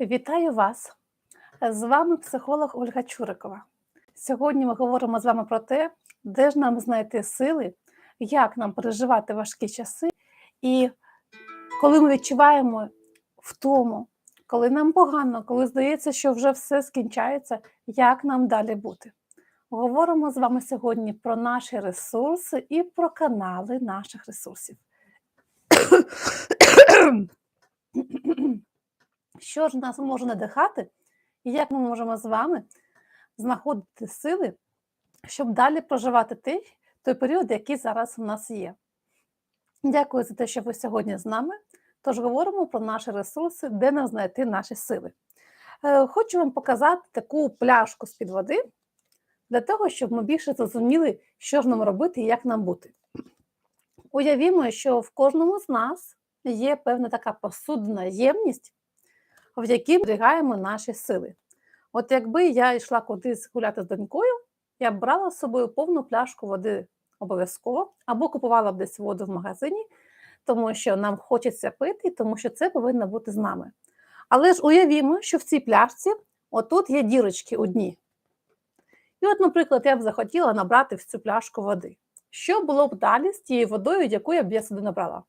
Вітаю вас! З вами психолог Ольга Чурикова. Сьогодні ми говоримо з вами про те, де ж нам знайти сили, як нам переживати важкі часи, і коли ми відчуваємо втому, коли нам погано, коли здається, що вже все скінчається, як нам далі бути. Говоримо з вами сьогодні про наші ресурси і про канали наших ресурсів. Що ж нас може надихати, і як ми можемо з вами знаходити сили, щоб далі проживати той, той період, який зараз у нас є. Дякую за те, що ви сьогодні з нами. Тож говоримо про наші ресурси, де нам знайти наші сили. Е, Хочу вам показати таку пляшку з-під води для того, щоб ми більше зрозуміли, що ж нам робити і як нам бути. Уявімо, що в кожному з нас є певна така посудна ємність, в якій зберігаємо наші сили. От якби я йшла кудись гуляти з донькою, я б брала з собою повну пляшку води обов'язково, або купувала б десь воду в магазині, тому що нам хочеться пити, тому що це повинно бути з нами. Але ж уявімо, що в цій пляшці отут є дірочки одні. І от, наприклад, я б захотіла набрати в цю пляшку води. Що було б далі з тією водою, яку я б я сюди набрала?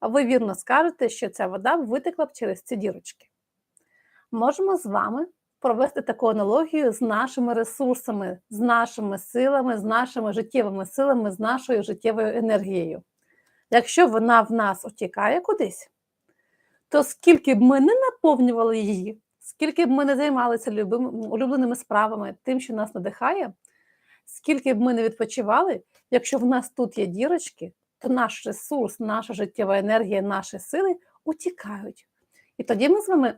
А ви вірно скажете, що ця вода витекла б через ці дірочки. Можемо з вами провести таку аналогію з нашими ресурсами, з нашими силами, з нашими життєвими силами, з нашою життєвою енергією. Якщо вона в нас отікає кудись, то скільки б ми не наповнювали її, скільки б ми не займалися улюбленими справами, тим, що нас надихає, скільки б ми не відпочивали, якщо в нас тут є дірочки, то наш ресурс, наша життєва енергія, наші сили утікають. І тоді ми з вами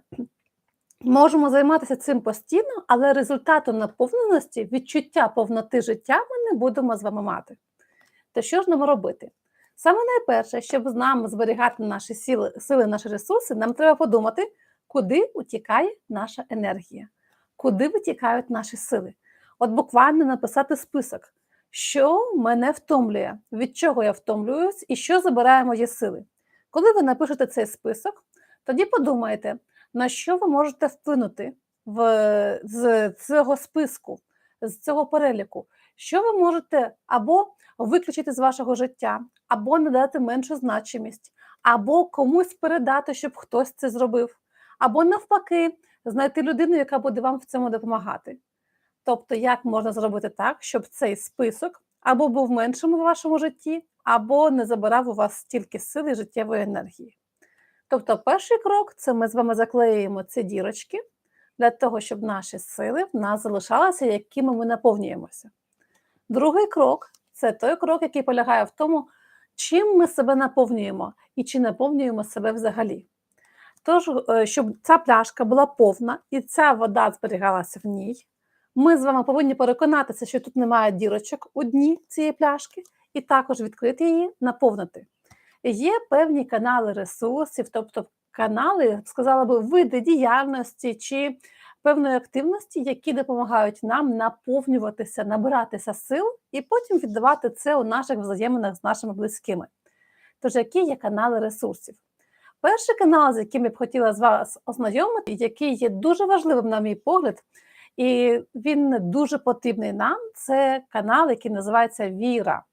можемо займатися цим постійно, але результату наповненості, відчуття повноти життя ми не будемо з вами мати. То що ж нам робити? Саме найперше, щоб з нами зберігати наші сили, сили, наші ресурси, нам треба подумати, куди утікає наша енергія, куди витікають наші сили. От буквально написати список, що мене втомлює, від чого я втомлююсь і що забирає мої сили. Коли ви напишете цей список, тоді подумайте, на що ви можете вплинути в, з цього списку, з цього переліку, що ви можете або виключити з вашого життя, або надати меншу значимість, або комусь передати, щоб хтось це зробив, або навпаки, знайти людину, яка буде вам в цьому допомагати. Тобто, як можна зробити так, щоб цей список або був меншим у вашому житті, або не забирав у вас стільки сили і життєвої енергії. Тобто, перший крок це ми з вами заклеюємо ці дірочки для того, щоб наші сили в нас залишалися, якими ми наповнюємося. Другий крок це той крок, який полягає в тому, чим ми себе наповнюємо і чи наповнюємо себе взагалі. Тож, е, щоб ця пляшка була повна і ця вода зберігалася в ній, ми з вами повинні переконатися, що тут немає дірочок у дні цієї пляшки, і також відкрити її, наповнити. Є певні канали ресурсів, тобто канали, сказала би, види діяльності чи певної активності, які допомагають нам наповнюватися, набиратися сил і потім віддавати це у наших взаєминах з нашими близькими. Тож, які є канали ресурсів? Перший канал, з яким я б хотіла з вас ознайомити, який є дуже важливим, на мій погляд, і він дуже потрібний нам, це канал, який називається Віра.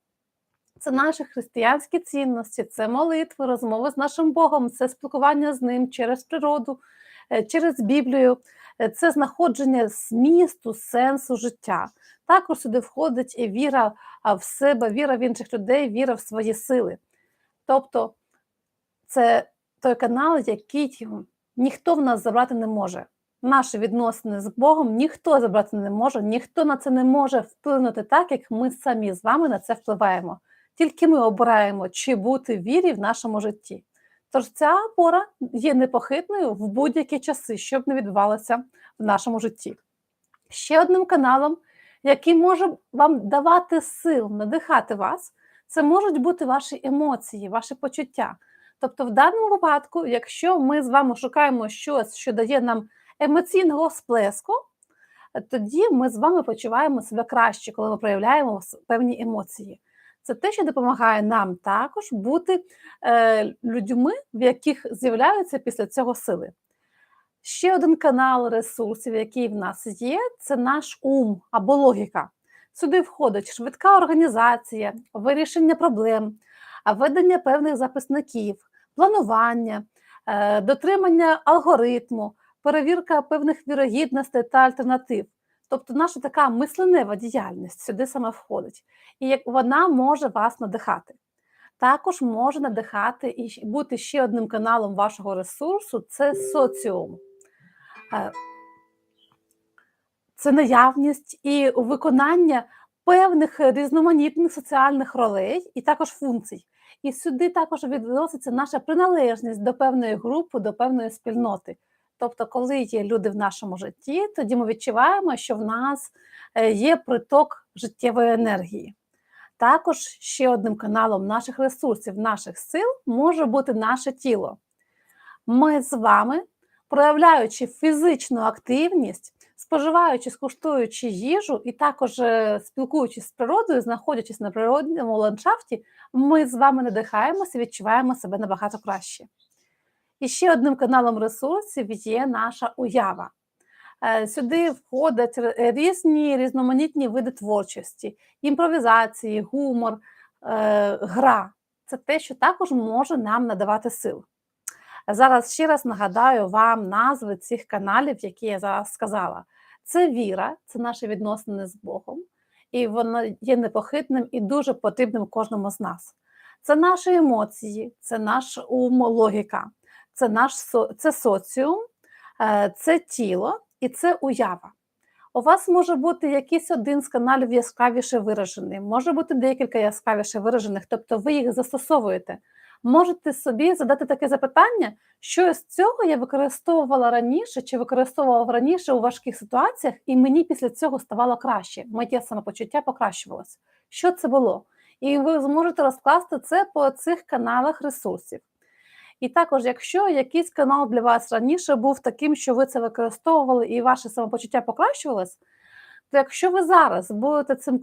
Це наші християнські цінності, це молитви, розмови з нашим Богом, це спілкування з ним через природу, е, через Біблію, е, це знаходження змісту, сенсу життя. Також сюди входить і віра в себе, віра в інших людей, віра в свої сили. Тобто це той канал, який ніхто в нас забрати не може. Наші відносини з Богом ніхто забрати не може, ніхто на це не може вплинути так, як ми самі з вами на це впливаємо. Тільки ми обираємо, чи бути вірі в нашому житті. Тож ця опора є непохитною в будь-які часи, щоб не відбувалося в нашому житті. Ще одним каналом, який може вам давати сил, надихати вас, це можуть бути ваші емоції, ваші почуття. Тобто, в даному випадку, якщо ми з вами шукаємо щось, що дає нам емоційного сплеску, тоді ми з вами почуваємо себе краще, коли ми проявляємо певні емоції. Це те, що допомагає нам також бути е, людьми, в яких з'являються після цього сили. Ще один канал ресурсів, який в нас є, це наш ум або логіка. Сюди входить швидка організація, вирішення проблем, ведення певних записників, планування, е, дотримання алгоритму, перевірка певних вірогідностей та альтернатив. Тобто наша така мисленева діяльність сюди саме входить. І як вона може вас надихати. Також може надихати і бути ще одним каналом вашого ресурсу це соціум. Е, Це наявність і виконання певних різноманітних соціальних ролей і також функцій. І сюди також відноситься наша приналежність до певної групи, до певної спільноти. Тобто, коли є люди в нашому житті, тоді ми відчуваємо, що в нас е, є приток життєвої енергії. Також ще одним каналом наших ресурсів, наших сил може бути наше тіло. Ми з вами, проявляючи фізичну активність, споживаючи, скуштуючи їжу і також е, спілкуючись з природою, знаходячись на природному ландшафті, ми з вами надихаємося і відчуваємо себе набагато краще. І ще одним каналом ресурсів є наша уява. Е, Сюди входять різні різноманітні види творчості, імпровізації, гумор, е, гра. Це те, що також може нам надавати сил. Зараз ще раз нагадаю вам назви цих каналів, які я зараз сказала. Це віра, це наші відносини з Богом, і воно є непохитним і дуже потрібним кожному з нас. Це наші емоції, це наш ум, логіка, це наш це соціум, е, це тіло і це уява. У вас може бути якийсь один з каналів яскравіше виражений, може бути декілька яскравіше виражених, тобто ви їх застосовуєте. Можете собі задати таке запитання, що з цього я використовувала раніше чи використовував раніше у важких ситуаціях, і мені після цього ставало краще. Моє самопочуття покращувалося. Що це було? І ви зможете розкласти це по цих каналах ресурсів. І також, якщо якийсь канал для вас раніше був таким, що ви це використовували і ваше самопочуття покращувалось, то якщо ви зараз будете цим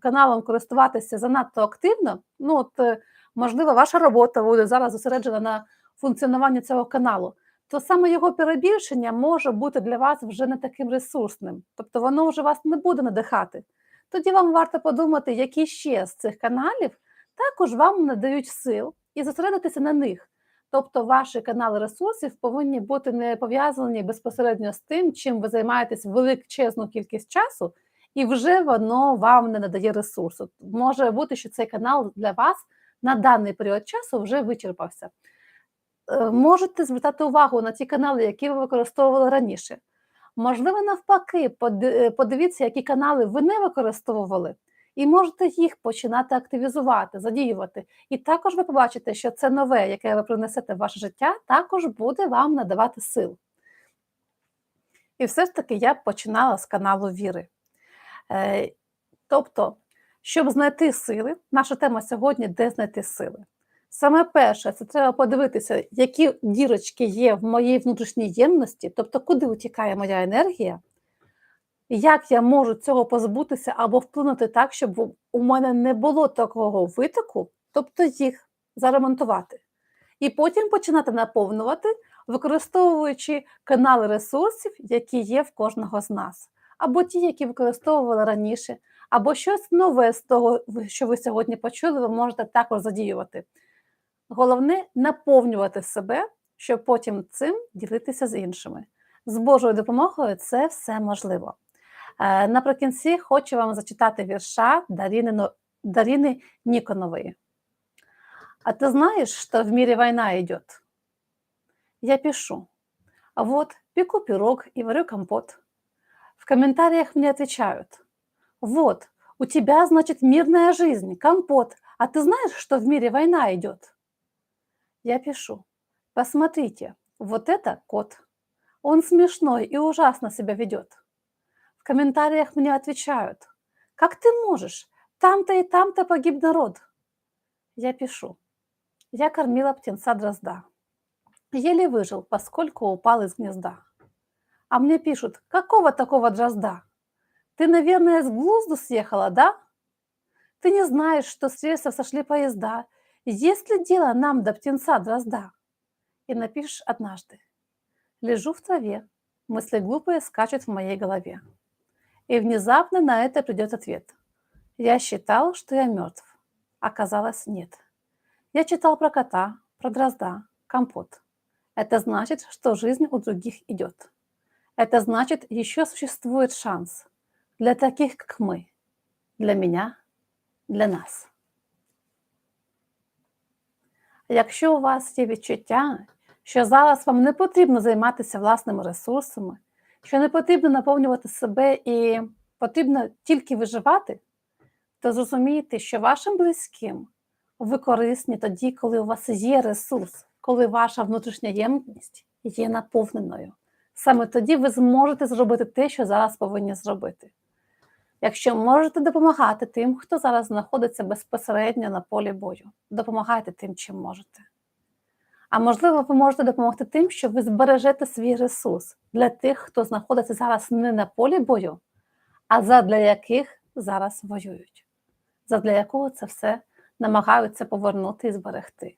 каналом користуватися занадто активно, ну от е, можливо, ваша робота буде зараз зосереджена на функціонуванні цього каналу, то саме його перебільшення може бути для вас вже не таким ресурсним, тобто воно вже вас не буде надихати. Тоді вам варто подумати, які ще з цих каналів також вам надають сил і зосередитися на них. Тобто ваші канали ресурсів повинні бути не пов'язані безпосередньо з тим, чим ви займаєтесь величезну кількість часу, і вже воно вам не надає ресурсу. Може бути, що цей канал для вас на даний період часу вже вичерпався. Е, Можете звертати увагу на ті канали, які ви використовували раніше. Можливо, навпаки, подивіться, які канали ви не використовували, і можете їх починати активізувати, задіювати. І також ви побачите, що це нове, яке ви принесете в ваше життя, також буде вам надавати сил. І все ж таки я починала з каналу віри. Е, Тобто, щоб знайти сили, наша тема сьогодні де знайти сили. Саме перше, це треба подивитися, які дірочки є в моїй внутрішній ємності, тобто куди утікає моя енергія, як я можу цього позбутися або вплинути так, щоб у мене не було такого витоку, тобто їх заремонтувати. І потім починати наповнювати, використовуючи канали ресурсів, які є в кожного з нас, або ті, які використовували раніше, або щось нове з того, що ви сьогодні почули, ви можете також задіювати. Головне наповнювати себе, щоб потім цим ділитися з іншими. З Божою допомогою це все можливо. Е, Наприкінці хочу вам зачитати вірша Даріни, Но- Дарины Никоновой. А ты знаешь, что в мире война идет? Я пишу. А вот пеку пирог и варю компот. В комментариях мне отвечают. Вот, у тебя, значит, мирная жизнь, компот. А ты знаешь, что в мире война идет? Я пишу. Посмотрите, вот это кот. Он смешной и ужасно себя ведет. В комментариях мне отвечают. Как ты можешь? Там-то и там-то погиб народ. Я пишу. Я кормила птенца дрозда. Еле выжил, поскольку упал из гнезда. А мне пишут, какого такого дрозда? Ты, наверное, с глузду съехала, да? Ты не знаешь, что с рельсов сошли поезда. Есть ли дело нам до птенца дрозда? И напишешь однажды. Лежу в траве, мысли глупые скачут в моей голове. И внезапно на это придет ответ. Я считал, что я мертв. Оказалось, нет. Я читал про кота, про дрозда, компот. Это значит, что жизнь у других идет. Это значит, еще существует шанс для таких, как мы, для меня, для нас. Якщо у вас є відчуття, що зараз вам не потрібно займатися власними ресурсами, що не потрібно наповнювати себе і потрібно тільки виживати, то зрозумійте, що вашим близьким ви корисні тоді, коли у вас є ресурс, коли ваша внутрішня ємність є наповненою. Саме тоді ви зможете зробити те, що зараз повинні зробити. Якщо можете допомагати тим, хто зараз знаходиться безпосередньо на полі бою, допомагайте тим, чим можете. А можливо, ви можете допомогти тим, що ви збережете свій ресурс для тих, хто знаходиться зараз не на полі бою, а задля яких зараз воюють, задля якого це все намагаються повернути і зберегти.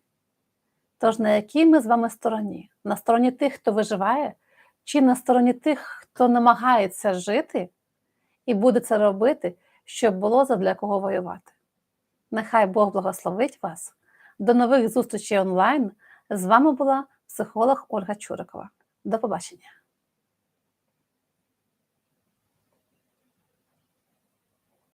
Тож на якій ми з вами стороні? На стороні тих, хто виживає, чи на стороні тих, хто намагається жити і буде це робити, щоб було задля кого воювати? Нехай Бог благословить вас. До нових зустрічей онлайн. З вами була психолог Ольга Чурикова. До побачення.